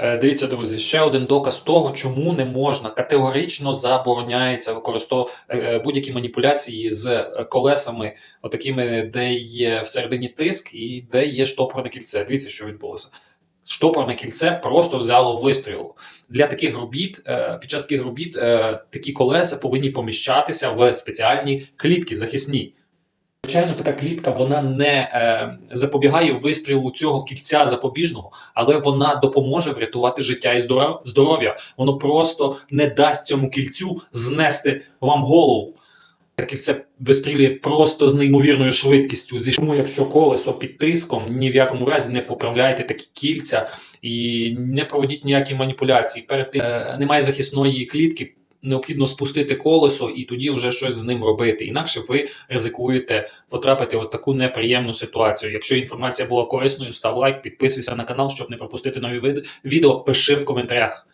Е, Дивіться, друзі, ще один доказ того, чому не можна категорично забороняється використовувати будь-які маніпуляції з е, колесами, отакими, де є всередині тиск і де є штопорне кільце. Дивіться, що відбулося. Штопорне кільце просто взяло вистріл. Для таких робіт, е, під час таких робіт, е, такі колеса повинні поміщатися в спеціальні клітки захисні. Звичайно, така клітка вона не е, запобігає вистрілу цього кільця запобіжного, але вона допоможе врятувати життя і здоров- здоров'я. Воно просто не дасть цьому кільцю знести вам голову. Це кільце вистрілює просто з неймовірною швидкістю. Тому, якщо колесо під тиском, ні в якому разі не поправляйте такі кільця і не проводіть ніякі маніпуляції. Перед тим е, немає захисної клітки. Необхідно спустити колесо і тоді вже щось з ним робити. Інакше ви ризикуєте потрапити в таку неприємну ситуацію. Якщо інформація була корисною, став лайк, підписуйся на канал, щоб не пропустити нові відео. Пиши в коментарях.